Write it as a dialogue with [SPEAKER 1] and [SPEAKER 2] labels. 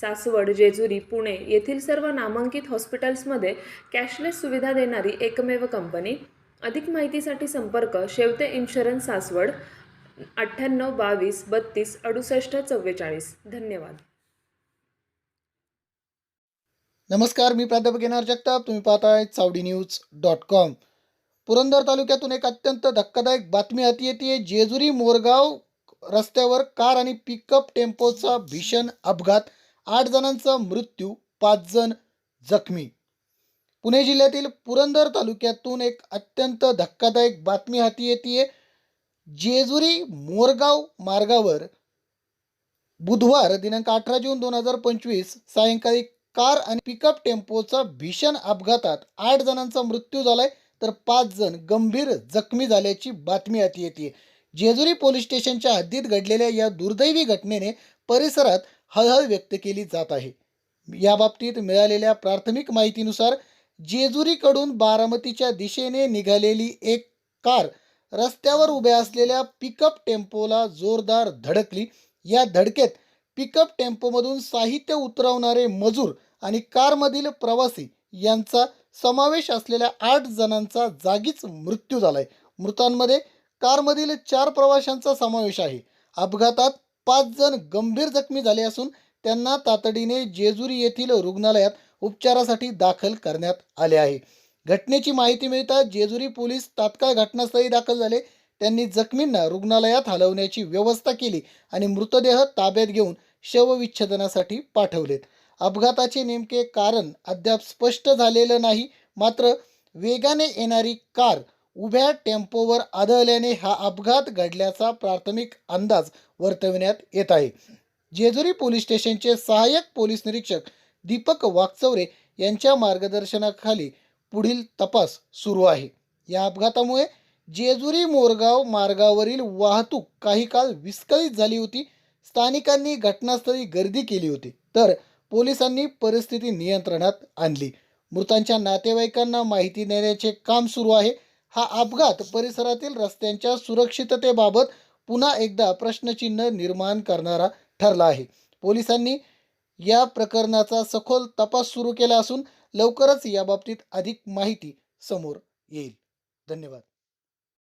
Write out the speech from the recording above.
[SPEAKER 1] सासवड जेजुरी पुणे येथील सर्व नामांकित हॉस्पिटल्समध्ये कॅशलेस सुविधा देणारी एकमेव कंपनी. अधिक माहितीसाठी संपर्क शेवते इन्शुरन्स सासवड अठ्ठ्याण्णव बावीस बत्तीस अडुसष्ट चव्वेचाळीस. धन्यवाद.
[SPEAKER 2] नमस्कार मी प्राध्यापक येणार जगताप. तुम्ही पाहताय Chavadi news dot com. Purandar तालुक्यातून एक अत्यंत धक्कादायक बातमी हाती येते. जेजुरी मोरगाव रस्त्यावर कार आणि पिकअप टेम्पोचा भीषण अपघात. आठ जणांचा मृत्यू पाच जण जखमी. पुणे जिल्ह्यातील पुरंदर तालुक्यातून एक अत्यंत धक्कादायक बातमी हाती येते जेजुरी मोरगाव मार्गावर बुधवार दिनांक अठरा जून दोन हजार पंचवीस सायंकाळी कार आणि पिकअप टेम्पोचा भीषण अपघातात आठ जणांचा मृत्यू झालाय तर पाच जण गंभीर जखमी झाल्याची बातमी हाती येते जेजुरी पोलीस स्टेशनच्या हद्दीत घडलेल्या या दुर्दैवी घटनेने परिसरात हळहळ व्यक्त केली जात आहे. या बाबतीत मिळालेल्या प्राथमिक माहितीनुसार जेजुरीकडून बारामतीच्या दिशेने निघालेली एक कार रस्त्यावर उभ्या असलेल्या पिकअप टेम्पोला जोरदार धडकली. या धडकेत पिकअप टेम्पोमधून साहित्य उतरवणारे मजूर आणि कारमधील प्रवासी यांचा समावेश असलेल्या आठ जणांचा जागीच मृत्यू झालाय. मृतांमध्ये कारमधील चार प्रवाशांचा समावेश आहे. अपघातात पाच जण गंभीर जखमी झाले असून त्यांना तातडीने जेजुरी येथील रुग्णालयात उपचारासाठी दाखल करण्यात आले आहे. घटनेची माहिती मिळताच जेजुरी पोलीस तात्काळ घटनास्थळी दाखल झाले. त्यांनी जखमींना रुग्णालयात हलवण्याची व्यवस्था केली आणि मृतदेह ताब्यात घेऊन शवविच्छेदनासाठी पाठवलेत. अपघाताचे नेमके कारण अद्याप स्पष्ट झालेलं नाही मात्र वेगाने येणारी कार उभ्या टेम्पोवर आदळल्याने हा अपघात घडल्याचा प्राथमिक अंदाज वर्तविण्यात येत आहे. जेजुरी पोलीस स्टेशनचे सहाय्यक पोलीस निरीक्षक दीपक वाकचौरे यांच्या मार्गदर्शनाखाली पुढील तपास सुरू आहे. या अपघातामुळे जेजुरी मोरगाव मार्गावरील वाहतूक काही काळ विस्कळीत झाली होती. स्थानिकांनी घटनास्थळी गर्दी केली होती. तर पोलिसांनी परिस्थिती नियंत्रणात आणली. मृतांच्या नातेवाईकांना माहिती देण्याचे काम सुरू आहे. हा अपघात परिसरातील रस्त्यांच्या सुरक्षिततेबाबत पुन्हा एकदा प्रश्नचिन्ह निर्माण करणारा ठरला आहे. पोलिसांनी या प्रकरणाचा सखोल तपास सुरू केला असून लवकरच याबाबतीत अधिक माहिती समोर येईल. धन्यवाद.